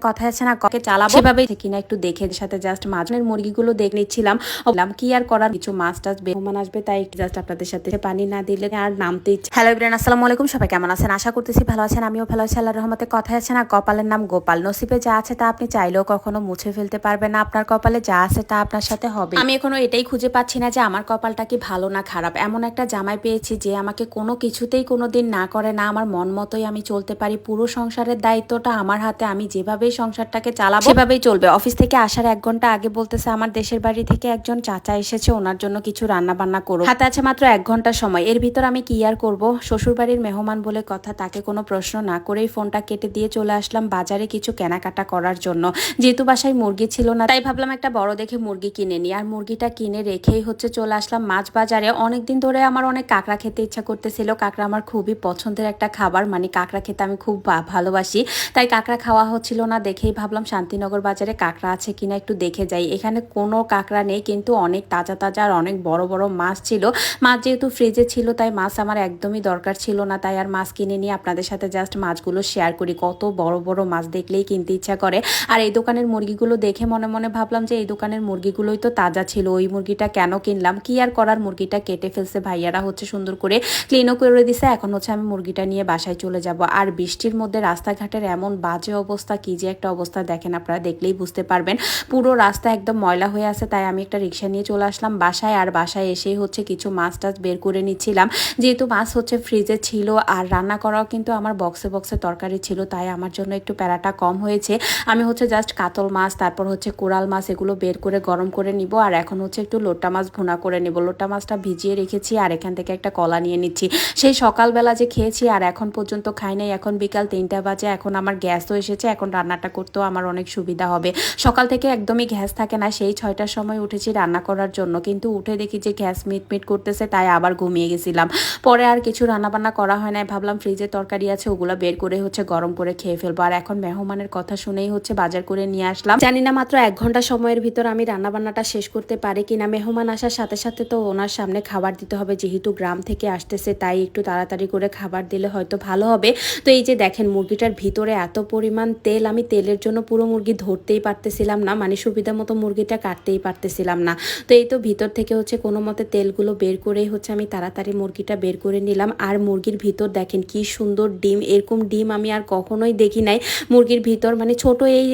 কথা আছে না ককে চালাবো? সেভাবেই কিনা একটু দেখে সাথে জাস্ট মাঝনের মুরগিগুলো দেখে নিচ্ছিলাম। বললাম কি আর করার? কিছু মাছ টাছ বেহমান আসবে তাই একটু জাস্ট আপনাদের সাথে পানি না দিলে আর নামতে ইচ্ছে হ্যালো ইব্রান আসসালামু আলাইকুম। সবাই কেমন আছেন? আশা করতেছি ভালো আছেন আমিও ভালো আছি। আল্লাহর রহমতে কথা আছে না কপালের নাম গোপাল। নসিবে যা আছে তা আপনি চাইলেও কখনো মুছে ফেলতে পারবেন না। আপনার কপালে যা আছে তা আপনার সাথে হবে। আমি এখনও এটাই খুঁজে পাচ্ছি না যে আমার কপালটা কি ভালো না খারাপ। এমন একটা জামাই পেয়েছি যে আমাকে কোনো কিছুতেই কোনো দিন না করে না। আমার মন মতোই আমি চলতে পারি। পুরো সংসারের দায়িত্বটা আমার হাতে। আমি যেভাবেই সংসারটাকে চালাবো, সেভাবেই চলবে। অফিস থেকে আসার এক ঘণ্টা আগে বলতেছে, আমার দেশের বাড়ি থেকে একজন চাচা এসেছে, ওনার জন্য কিছু রান্না বান্না করো। হাতে আছে মাত্র এক ঘণ্টা সময়। এর ভিতর আমি কি আর করব? শ্বশুর বাড়ির মেহমান বলে কথা, তাকে কোনো প্রশ্ন না করেই ফোনটা কেটে দিয়ে চলে আসলাম বাজারে কিছু কেনাকাটা করার জন্য। যেহেতু বাসায় মুরগি ছিল না, তাই ভাবলাম একটা বড় দেখে মুরগি কিনে নিই। আর মুরগিটা কিনে রেখেই হচ্ছে চলে আসলাম মাছ বাজারে। অনেকদিন ধরে আমার অনেক কাঁকড়া খেতে ইচ্ছা করতেছিল। কাঁকড়া আমার খুবই পছন্দের একটা খাবার। মানে কাঁকড়া খেতে আমি খুব ভালোবাসি। তাই কাঁকড়া খাওয়া হচ্ছিল না। দেখেই ভাবলাম শান্তিনগর বাজারে কাঁকড়া আছে কিনা একটু দেখে যাই। এখানে কোনো কাঁকড়া নেই, কিন্তু অনেক তাজা তাজা আর অনেক বড় বড় মাছ ছিল। মাছ যেহেতু ফ্রিজে ছিল, তাই মাছ আমার একদমই দরকার ছিল না, তাই আর মাছ কিনে নিয়ে আপনাদের সাথে জাস্ট মাছগুলো শেয়ার করি। কত বড় বড় মাছ দেখলেই কিনতে ইচ্ছা করে। আর এই দোকানের মুরগিগুলো দেখে মনে মনে ভাবলাম যে এই দোকানের মুরগিগুলোই তো তাজা ছিল, ওই মুরগিটা কেন কিনলাম? কি আর করার? মুরগিটা কেটে ফেলছে ভাইয়ারা হচ্ছে সুন্দর করে। ক্লিনও করে দিছে, এখন হচ্ছে আমি মুরগিটা নিয়ে বাসায় চলে যাব। আর বৃষ্টির মধ্যে রাস্তাঘাটের এমন বাজে অবস্থা কি যে একটা অবস্থা দেখেন, আপনারা দেখলেই বুঝতে পারবেন। পুরো রাস্তা একদম ময়লা হয়ে আছে, তাই আমি একটা রিক্সা নিয়ে চলে আসলাম বাসায়। আর বাসায় এসেই হচ্ছে কিছু মাছ টাছ বের করে নিচ্ছিলাম। যেহেতু মাছ হচ্ছে ফ্রিজে ছিল, আর রান্না করাও কিন্তু আমার বক্সে বক্সে তরকারি ছিল, তাই আমার জন্য একটু প্যারাটা কম হয়েছে। আমি হচ্ছে জাস্ট কাতল মাছ, তারপর হচ্ছে কোরাল মাছ, এগুলো বের করে গরম করে নিব। আর এখন হচ্ছে একটু লোটা মাছ ভুনা করে নিব। লোটা মাছটা ভিজিয়ে রেখেছি, আর এখান থেকে একটা কলা নিয়ে নিচ্ছি। সেই সকালবেলা যে খেয়েছি, আর এখন পর্যন্ত খাই নাই। এখন বিকাল তিনটা বাজে, এখন আমার গ্যাসও এসেছে, এখন রান্নাটা করতেও আমার অনেক সুবিধা হবে। সকাল থেকে একদমই গ্যাস থাকে না, সেই ছয়টার সময় উঠেছি রান্না করার জন্য। কিন্তু উঠে দেখি যে গ্যাস মিট মিট করতেছে, তাই আবার ঘুমিয়ে গেছিলাম। পরে আর কিছু রান্নাবান্না করা হয় না, ভাবলাম ফ্রিজে তরকারি আছে, ওগুলো বের করে হচ্ছে গরম করে খেয়ে ফেলব। আর এখন মেহমানের কথা শুনেই হচ্ছে বাজার করে নিয়ে আসলাম। জানি না মাত্র এক ঘণ্টা সময়ের ভিতর আমি রান্নাবান্নাটা শেষ করতে পারি কিনা। মেহমান আসার সাথে সাথে তো ওনার সামনে খাবার দিতে হবে, যেহেতু গ্রাম থেকে আসতেছে, তাই একটু তাড়াতাড়ি করে খাবার দিলে হয়তো ভালো হবে। তো এই যে দেখেন, মুরগিটার ভিতরে এত পরিমাণ তেল, আমি তেলের জন্য পুরো মুরগি ধরতেই পারতেছিলাম না মানে সুবিধা মতো মুরগিটা কাটতেই পারতেছিলাম না। তো এই তো ভিতর থেকে হচ্ছে কোনো মতে তেলগুলো বের করেই হচ্ছে আমি তাড়াতাড়ি মুরগিটা বের করে নিলাম। আর মুরগির ভিতর দেখেন কি সুন্দর ডিম, এরকম ডিম আমি আর কখনোই দেখি নাই। মুরগির ভিতর মানে ছোট এই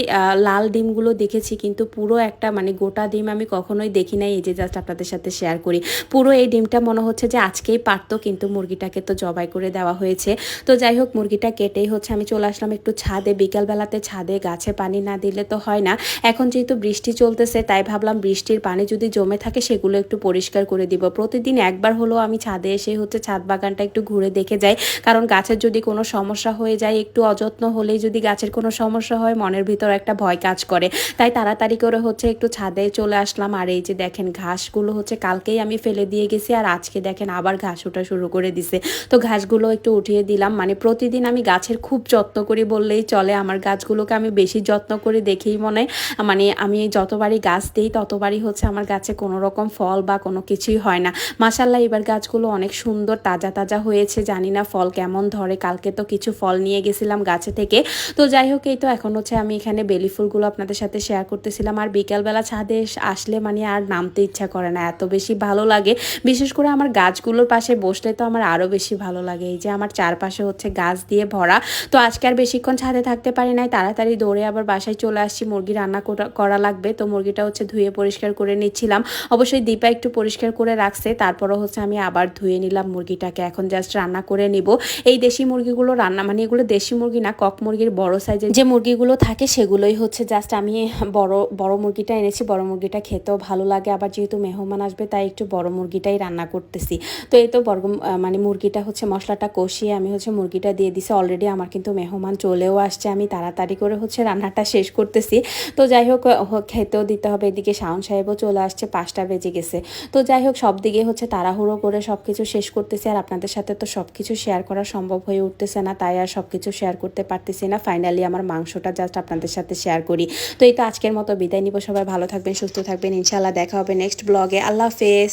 লাল ডিমগুলো দেখেছি, কিন্তু পুরো একটা মানে গোটা ডিম আমি কখনোই দেখি নাই। এই যে জাস্ট আপনাদের সাথে শেয়ার করি। পুরো এই ডিমটা মনে হচ্ছে যে আজকেই পারতো, কিন্তু মুরগিটাকে তো জবাই করে দেওয়া হয়েছে। তো যাই হোক, মুরগিটা কেটেই হচ্ছে আমি চলে আসলাম একটু ছাদে। বিকালবেলাতে ছাদে গাছে পানি না দিলে তো হয় না। এখন যেহেতু বৃষ্টি চলতেছে, তাই ভাবলাম বৃষ্টির পানি যদি জমে থাকে সেগুলো একটু পরিষ্কার করে দিব। প্রতিদিন একবার হলেও আমি ছাদে এসে হচ্ছে ছাদ বাগানটা একটু ঘুরে দেখে যাই। কারণ গাছের যদি কোনো সমস্যা হয়ে যায়, একটু অযত্ন হলেই যদি গাছের কোনো সমস্যা হয়, মনের ভিতর একটা ভয় কাজ করে। তাই তাড়াতাড়ি করে হচ্ছে একটু ছাদে চলে আসলাম। আর এই যে দেখেন ঘাসগুলো হচ্ছে কালকেই আমি ফেলে দিয়ে গেছি, আর আজকে দেখেন আবার ঘাস ওঠা শুরু করে দিছে। তো ঘাসগুলো একটু উঠিয়ে দিলাম। মানে প্রতিদিন আমি গাছের খুব যত্ন করি বললেই চলে। আমার গাছগুলোকে আমি বেশি যত্ন করে দেখেই মনে মানে আমি যতবারই গাছ দিই, ততবারই হচ্ছে আমার গাছে কোনো রকম ফল বা কোনো কিছুই হয় না। মাসাল্লাহ এবার গাছগুলো অনেক সুন্দর তাজা তাজা হয়েছে। জানি না ফল কেমন ধরে, কালকে তো কিছু ফল নিয়ে গেছিলাম গাছে থেকে। তো যাই হোক, এই তো এখন হচ্ছে আমি এখানে বেলি ফুলগুলো আপনাদের সাথে শেয়ার করতেছিলাম। আর বিকালবেলা ছাদে আসলে মানে আর নামতে ইচ্ছা করে না, এত বেশি ভালো লাগে। বিশেষ করে আমার গাছগুলোর পাশে বসলে তো আমার আরও বেশি ভালো লাগে। এই যে আমার চারপাশে হচ্ছে গাছ দিয়ে ভরা। তো আজকে আর বেশিক্ষণ ছাদে থাকতে পারি নাই তাড়াতাড়ি দৌড়ে আবার বাসায় চলে আসছি। মুরগি রান্না করা- লাগবে। তো মুরগিটা হচ্ছে ধুয়ে পরিষ্কার করে নিচ্ছিলাম। অবশ্যই দীপা একটু পরিষ্কার করে রাখছে। তারপরও হচ্ছে আমি আবার ধুয়ে নিলাম মুরগিটাকে। এখন জাস্ট রান্না করে নিব। এই দেশি মুরগিগুলো রান্না মানে এগুলো দেশি মুরগি না, কক মুরগির বড় সাইজের যে মুরগিগুলো থাকে, সেগুলোই হচ্ছে জাস্ট আমি বড় বড় মুরগিটা এনেছি। বড় মুরগিটা খেতেও ভালো লাগে। আবার যেহেতু মেহমান আসবে, তাই একটু বড় মুরগিটাই রান্না করতেছি। তো এই তো বড় মানে মুরগিটা হচ্ছে মশলাটা কষিয়ে আমি হচ্ছে মুরগিটা দিয়ে দিছি। অলরেডি আমার কিন্তু মেহমান চলেও আসছে। আমি তাড়াতাড়ি করে হচ্ছে রান্নাটা শেষ করতেছি। তো যাই হোক খেতেও দিতে হবে। এদিকে শাওন সাহেবও চলে আসছে, পাঁচটা বেজে গেছে। তো যাই হোক, সব দিকে হচ্ছে তাড়াহুড়ো করে সব কিছু শেষ করতেছি। আর আপনাদের সাথে তো সব কিছু শেয়ার করা সম্ভব হয়ে উঠতেছে না, তাই আর সব কিছু শেয়ার করতে পারতেছি না। ফাইনালি আমার মাংসটা জাস্ট আপনাদের সাথে শেয়ার করি। তো এই তো আজকের মতো বিদায় নিব। সবাই ভালো থাকবেন, সুস্থ থাকবেন। ইনশাল্লাহ দেখা হবে নেক্সট ব্লগে আল্লাহ হাফেজ।